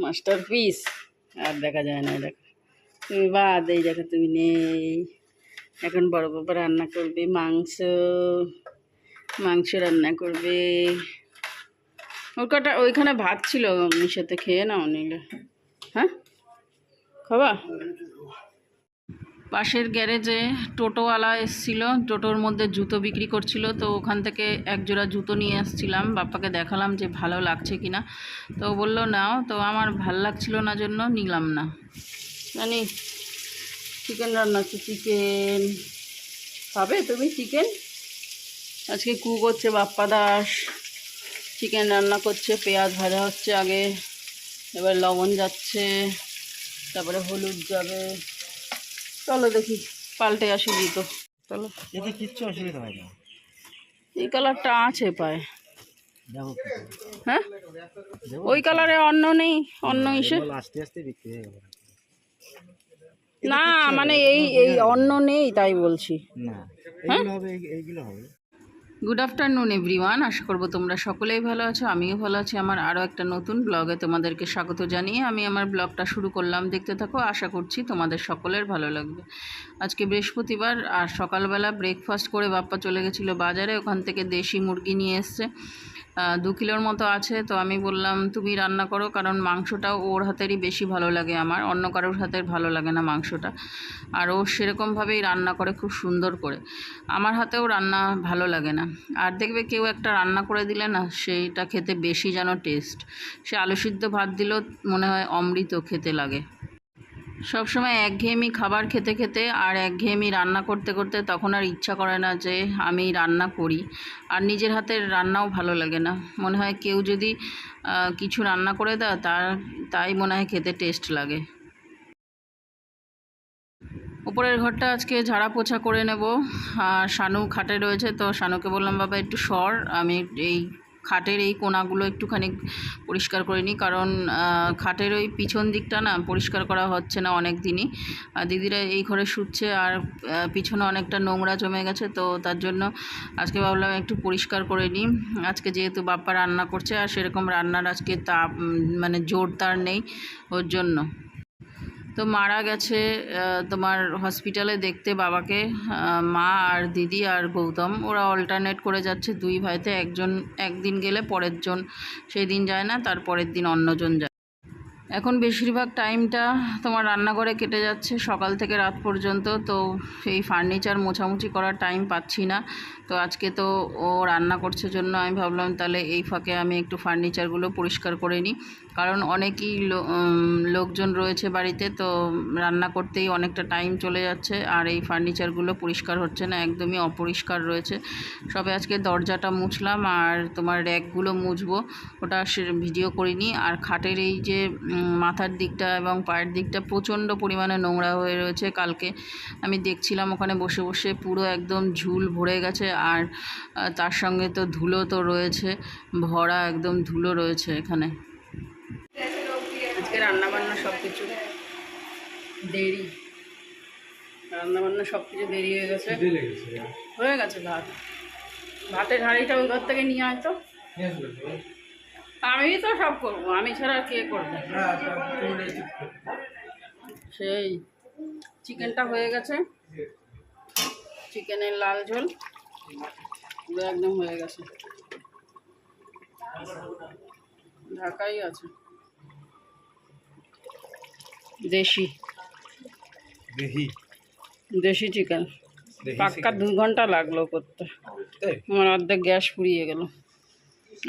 Master piece আর দেখা যায় না দেখ। তুমি বাদ, এই দেখো, তুমি নেই। এখন বড় বাবা রান্না করবে, মাংস। মাংস রান্না করবে। ওর কটা, ওইখানে ভাত ছিল মিশাতে খেয়ে নাও, নিলে। হ্যাঁ? খাবা? পাশের গ্যারেজে টোটোওয়ালা এসছিল, টোটোর মধ্যে জুতো বিক্রি করছিল। তো ওখান থেকে এক জোড়া জুতো নিয়ে আসছিলাম। বাপ্পাকে দেখালাম যে ভালো লাগছে কিনা। তো বলল, নাও। তো আমার ভালো লাগছিল না জন্য নিলাম না। জানি চিকেন রান্না হচ্ছে চিকেন খাবে তুমি চিকেন আজকে কু করছে বাপ্পা দাস। চিকেন রান্না করছে, পেঁয়াজ ভাজা হচ্ছে আগে। এবার লবণ যাচ্ছে, তারপরে হলুদ যাবে। চলো দেখি পাল্টে আসি দিত চলো। এতে কিচ্ছু অসুবিধা হয় না। এই কালারটা আছে পায়। হ্যাঁ? ওই কালারে অন্য নেই অন্য ইসে আস্তে আস্তে বিক্রি হয়ে গেল না মানে এই এই অন্য নেই তাই বলছি। না এইগুলো হবে এইগুলো হবে। গুড আফটারনুন এভরিওয়ান আশা করব তোমরা সকলেই ভালো আছো, আমিও ভালো আছি। আমার আরও একটা নতুন ব্লগে তোমাদেরকে স্বাগত জানিয়ে আমি আমার ব্লগটা শুরু করলাম। দেখতে থাকো, আশা করছি তোমাদের সকলের ভালো লাগবে। আজকে বৃহস্পতিবার আর সকালবেলা ব্রেকফাস্ট করে বাপ্পা চলে গেছিল বাজারে। ওখান থেকে দেশি মুরগি নিয়ে এসছে। দু কিলোর মতো আছে, তো আমি বললাম, তুমি রান্না করো, কারণ মাংসটাও ওর হাতেরই বেশি ভালো লাগে আমার। অন্য কারোর হাতের ভালো লাগে না মাংসটা। আর ও সেরকমভাবেই রান্না করে খুব সুন্দর করে। আমার হাতেও রান্না ভালো লাগে না। আর দেখবে কেউ একটা রান্না করে দিলে না, সেইটা খেতে বেশি যেন টেস্ট সে আলু সিদ্ধ ভাত দিলেও মনে হয় অমৃত খেতে লাগে। সবসময় একঘেয়েমি খাবার খেতে খেতে আর একঘেয়েমি রান্না করতে করতে তখন আর ইচ্ছা করে না যে আমি রান্না করি। আর নিজের হাতের রান্নাও ভালো লাগে না। মনে হয় কেউ যদি কিছু রান্না করে দেয় তার, তাই মনে হয় খেতে টেস্ট লাগে। উপরের ঘরটা আজকে ঝাড়া পোছা করে নেব। আর শানু খাটে রয়েছে, তো শানুকে বললাম, বাবা, একটু সর, আমি এই খাটের এই কোনাগুলো একটুখানি পরিষ্কার করে নিই, কারণ খাটের ওই পিছন দিকটা না পরিষ্কার করা হচ্ছে না অনেক দিনই। দিদিরা এই ঘরে শুচ্ছে আর পিছনে অনেকটা নোংরা জমে গেছে, তো তার জন্য আজকে ভাবলাম একটু পরিষ্কার করে নিই। আজকে যেহেতু বাপ্পা রান্না করছে আর সেরকম রান্নার আজকে তাপ মানে জোর তার নেই ওর জন্য। তো মারা গেছে তোমার হসপিটালে দেখতে বাবাকে মা আর দিদি আর গৌতম। ওরা অল্টারনেট করে যাচ্ছে, দুই ভাইতে একজন, একদিন গেলে পরের জন সেই দিন যায় না, তার পরের দিন অন্যজন যায়। এখন বেশিরভাগ টাইমটা তোমার রান্নাঘরে কেটে যাচ্ছে, সকাল থেকে রাত পর্যন্ত। তো এই ফার্নিচার মোছামুছি করার টাইম পাচ্ছি না। তো আজকে তো ও রান্না করছে জন্য আমি ভাবলাম তাহলে এই ফাঁকে আমি একটু ফার্নিচারগুলো পরিষ্কার করে নিই। কারণ অনেকই লোকজন রয়েছে বাড়িতে, তো রান্না করতেই অনেকটা টাইম চলে যাচ্ছে। আর এই ফার্নিচারগুলো পরিষ্কার হচ্ছে না, একদমই অপরিষ্কার রয়েছে। সবে আজকে দরজাটা মুছলাম, আর তোমার র্যাকগুলো মুছবো, ওটা ভিডিও করিনি। আর খাটের এই যে মাথার দিকটা এবং পায়ের দিকটা প্রচণ্ড পরিমাণে নোংরা হয়ে রয়েছে কালকে। আমি দেখছিলাম ওখানে বসে বসে পুরো একদম ঝুল ভরে গেছে আর তার সঙ্গে তো ধুলো তো রয়েছে ভরা একদম ধুলো রয়েছে এখানে। আজকে রান্নাবান্না সব কিছু দেরি। রান্নাবান্না সব কিছু দেরি হয়ে গেছে হয়ে। গেছে ভাত। ভাতের হাঁড়িটা ওই ঘর থেকে নিয়ে আয় তো? আমি তো সব করব আমি ছাড়া আর কে করবে? সেই চিকেনটা হয়ে গেছে। চিকেনের লাল ঝোল একদম হয়ে গেছে। ঢাকাই আছে। দেশি। দেখি দেশি চিকেন। পাক্কা দু ঘণ্টা লাগল করতে। আমার অর্ধেক গ্যাস পুড়িয়ে গেল।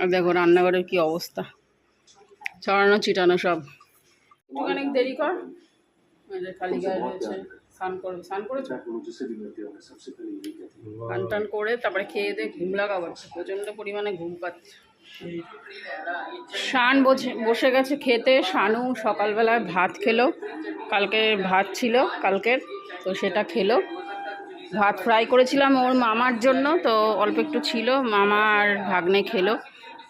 আর দেখো রান্নাঘরের কি অবস্থা। ছড়ানো ছিটানো সব। একটুখানি দেরি কর। স্নান টান করে তারপরে খেয়ে ঘুম প্রচণ্ড পরিমাণে ঘুম পাচ্ছে। বসে বসে গেছে খেতে। সকালবেলায় ভাত খেলো। কালকে ভাত ছিল, কালকের। তো সেটা খেলো। ভাত ফ্রাই করেছিলাম ওর মামার জন্য, তো অল্প একটু ছিল। মামা আর ভাগ্নে খেলো।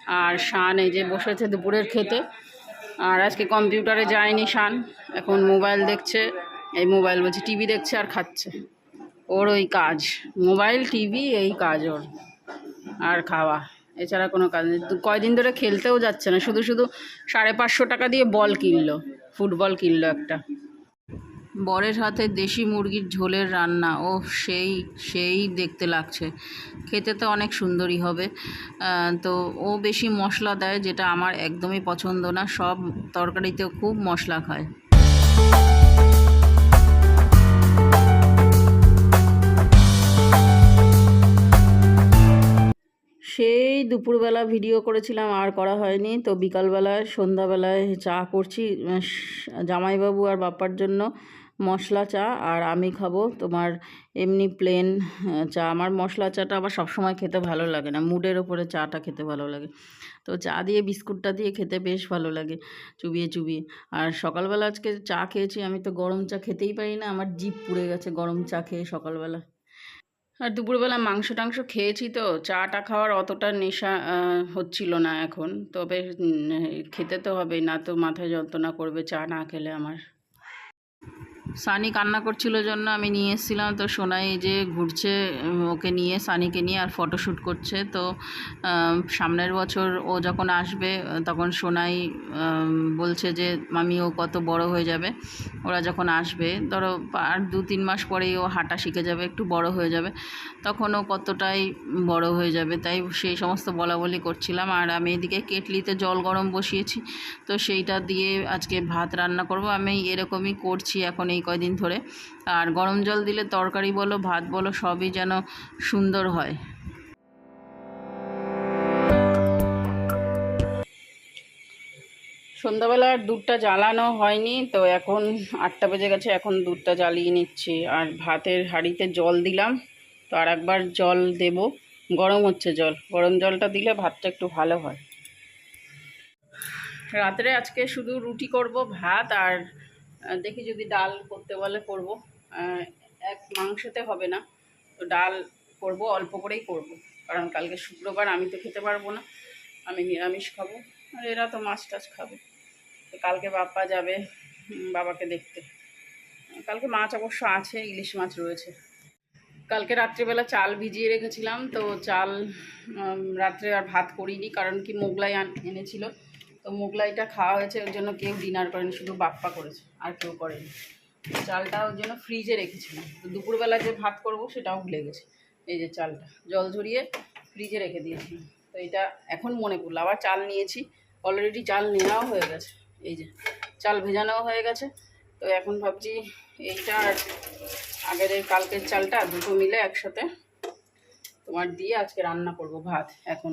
আর শান এই যে বসেছে দুপুরের খেতে। আর আজকে কম্পিউটারে যায়নি শান। এখন মোবাইল দেখছে। এই মোবাইল বলছে, টিভি দেখছে আর খাচ্ছে। ওর ওই কাজ। মোবাইল, টিভি, এই কাজ ওর। আর খাওয়া। এছাড়া কোনো কাজ নেই। কয়দিন ধরে খেলতেও যাচ্ছে না। শুধু শুধু সাড়ে পাঁচশো টাকা দিয়ে বল কিনলো। ফুটবল কিনলো একটা। বরের হাতে দেশি মুরগির ঝোলের রান্না। ও সেই সেই দেখতে লাগছে। খেতে তো অনেক সুন্দরই হবে। তো ও বেশি মশলা দেয়, যেটা আমার একদমই পছন্দ না। সব তরকারিতেও খুব মশলা খায়। সেই দুপুরবেলা ভিডিও করেছিলাম, আর করা হয়নি। তো বিকালবেলায়, সন্ধ্যাবেলায় চা করছি জামাইবাবু আর বাপ্পার জন্য। মশলা চা আর আমি খাব তোমার এমনি প্লেন চা। আমার মশলা চাটা আবার সবসময় খেতে ভালো লাগে না। মুডের ওপরে চাটা খেতে ভালো লাগে। তো চা দিয়ে, বিস্কুটটা দিয়ে খেতে বেশ ভালো লাগে চুবিয়ে চুবিয়ে। আর সকালবেলা আজকে চা খেয়েছি, আমি তো গরম চা খেতেই পারি না। আমার জিভ পুড়ে গেছে গরম চা খেয়ে সকালবেলা। আর দুপুরবেলা মাংস টাংস খেয়েছি তো, চাটা খাওয়ার অতটা নেশা হচ্ছিল না এখন। তবে খেতে তো হবে না তো মাথায় যন্ত্রণা করবে চা না খেলে আমার। সানি কান্না করছিল জন্য আমি নিয়ে এসেছিলাম। তো সোনাই যে ঘুরছে ওকে নিয়ে, সানিকে নিয়ে আর ফটোশ্যুট করছে। তো সামনের বছর ও যখন আসবে, তখন সোনাই বলছে যে, মামি, ও কত বড় হয়ে যাবে। ওরা যখন আসবে, ধরো, আর দু তিন মাস পরেই ও হাঁটা শিখে যাবে, একটু বড় হয়ে যাবে। তখন ও কতটাই বড় হয়ে যাবে, তাই সেই সমস্ত বলা বলি করছিলাম। আর আমি এদিকে কেটলিতে জল গরম বসিয়েছি। তো সেইটা দিয়ে আজকে ভাত রান্না করব। আমি এরকমই করছি, এখন এই কয়দিন ধরে। আর গরম জল দিলে তরকারি বলো, ভাত বলো, সবই যেন সুন্দর হয়। সন্ধ্যাবেলা আর দুধটা জ্বালানো হয়নি, তো এখন আটটা বেজে গেছে, এখন দুধটা জ্বালিয়ে নিচ্ছি। আর ভাতের হাঁড়িতে জল দিলাম, তো আর একবার জল দেব। গরম হচ্ছে জল, গরম জলটা দিলে ভাতটা একটু ভালো হয়। রাত্রে আজকে শুধু রুটি করব, ভাত আর দেখি যদি ডাল করতে বলে করব। এক মাংসতে হবে না। তো ডাল করব, অল্প করেই করব। কারণ কালকে শুক্রবার আমি তো খেতে পারব না। আমি নিরামিষ খাব। আর এরা তো মাছ টাছ খাবে। তো কালকে বাপ্পা যাবে বাবাকে দেখতে। কালকে মাছ অবশ্য আছে, ইলিশ মাছ রয়েছে। কালকে রাত্রিবেলা চাল ভিজিয়ে রেখেছিলাম, তো চাল রাত্রে আর ভাত করিনি। কারণ কি মোগলাই এনেছিল। তো মোগলাইটা খাওয়া হয়েছে, ওর জন্য কেউ ডিনার করেনি, শুধু বাপ্পা করেছে, আর কেউ করেনি। চালটা ওর জন্য ফ্রিজে রেখেছিলাম। তো দুপুরবেলা যে ভাত করব সেটাও ভুলে গেছে, এই যে চালটা। জল ঝরিয়ে ফ্রিজে রেখে দিয়েছিলাম। তো এটা এখন মনে পড়ল। আবার চাল নিয়েছি অলরেডি চাল নেওয়াও হয়ে গেছে। এই যে, চাল ভেজানোও হয়ে গেছে। তো এখন ভাবছি এইটা আর আগের কালকের চালটা দুটো মিলে একসাথে তোমার দিয়ে আজকে রান্না করব ভাত এখন।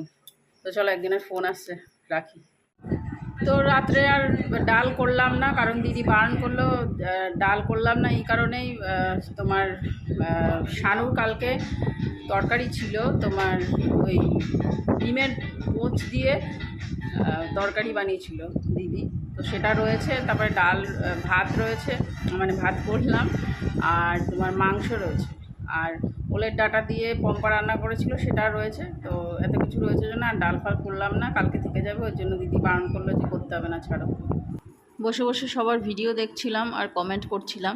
তো চলো একদিনের ফোন আসছে, রাখি। তো রাত্রে আর ডাল করলাম না, কারণ দিদি বারণ করল ডাল করলাম না, এই কারণেই তোমার শানুর কালকে তরকারি ছিল, তোমার ওই ডিমের পোচ দিয়ে তরকারি বানিয়েছিল দিদি। তো সেটা রয়েছে, তারপরে ডাল ভাত রয়েছে মানে ভাত করলাম, আর তোমার মাংস রয়েছে। আর ওলের ডাটা দিয়ে পম্পা রান্না করেছিল, সেটা রয়েছে। তো এত কিছু রয়েছে জন্য আর ডাল ফাল করলাম না, কালকে থেকে যাবে, ওই জন্য দিদি বারণ করল যে করতে হবে না, ছাড়ো। বসে বসে সবার ভিডিও দেখছিলাম আর কমেন্ট করছিলাম।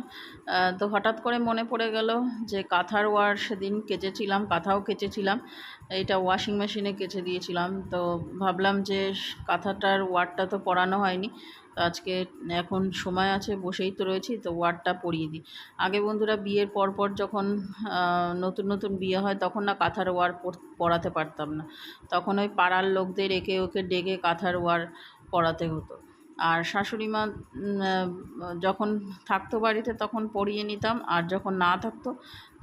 তো হঠাৎ করে মনে পড়ে গেল যে কাঁথার ওয়ার সেদিন কেচেছিলাম, কাঁথাও কেচেছিলাম। এটা ওয়াশিং মেশিনে কেচে দিয়েছিলাম। তো ভাবলাম যে কাঁথাটার ওয়ারটা তো পরানো হয়নি। তো আজকে এখন সময় আছে, বসেই তো রয়েছি, তো ওয়ারটা পরিয়ে দিই। আগে বন্ধুরা বিয়ের পর পর যখন নতুন নতুন বিয়ে হয়, তখন না কাঁথার ওয়ার পড়াতে পারতাম না। তখন ওই পাড়ার লোকদের একে ওকে ডেকে কাঁথার ওয়ার পড়াতে হতো। আর শাশুড়ি মা যখন থাকতো বাড়িতে তখন পরিয়ে নিতাম, আর যখন না থাকতো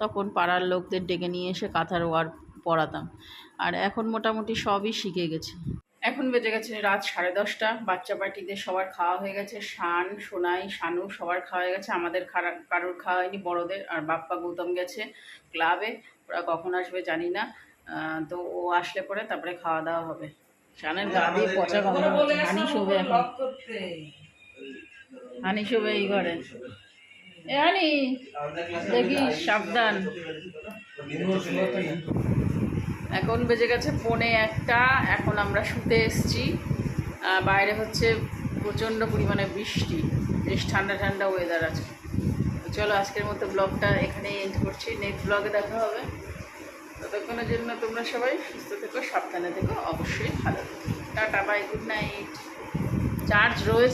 তখন পাড়ার লোকদের ডেকে নিয়ে এসে কাঁথার ওয়ার পড়াতাম আর এখন মোটামুটি সবই শিখে গেছি। এখন বেজে গেছে রাত সাড়ে দশটা বাচ্চা পার্টিদের সবার খাওয়া হয়ে গেছে শান সোনাই শানু সবার খাওয়া হয়ে গেছে আমাদের কারোর খাওয়া হয়নি বড়দের আর বাপ্পা গৌতম গেছে ক্লাবে ওরা কখন আসবে জানি না তো ও আসলে পরে তারপরে খাওয়া দাওয়া হবে। শানের গা দিয়ে পচা গন্ধ হানি শোবে এখন। হানি শোবে এই ঘরে। এ হানি দেখি সাবধান। এখন বেজে গেছে পৌনে একটা। এখন আমরা শুতে এসছি। বাইরে হচ্ছে প্রচণ্ড পরিমাণে বৃষ্টি। বেশ ঠান্ডা ঠান্ডা ওয়েদার আছে চলো আজকের মতো ব্লগটা এখানেই এন্ড করছি। নেক্সট ব্লগে দেখা হবে। ততক্ষণের জন্য তোমরা সবাই সুস্থ থেকো, সাবধানে থেকো, অবশ্যই ভালো থেকো। Tata bye good night charge রয়েছে।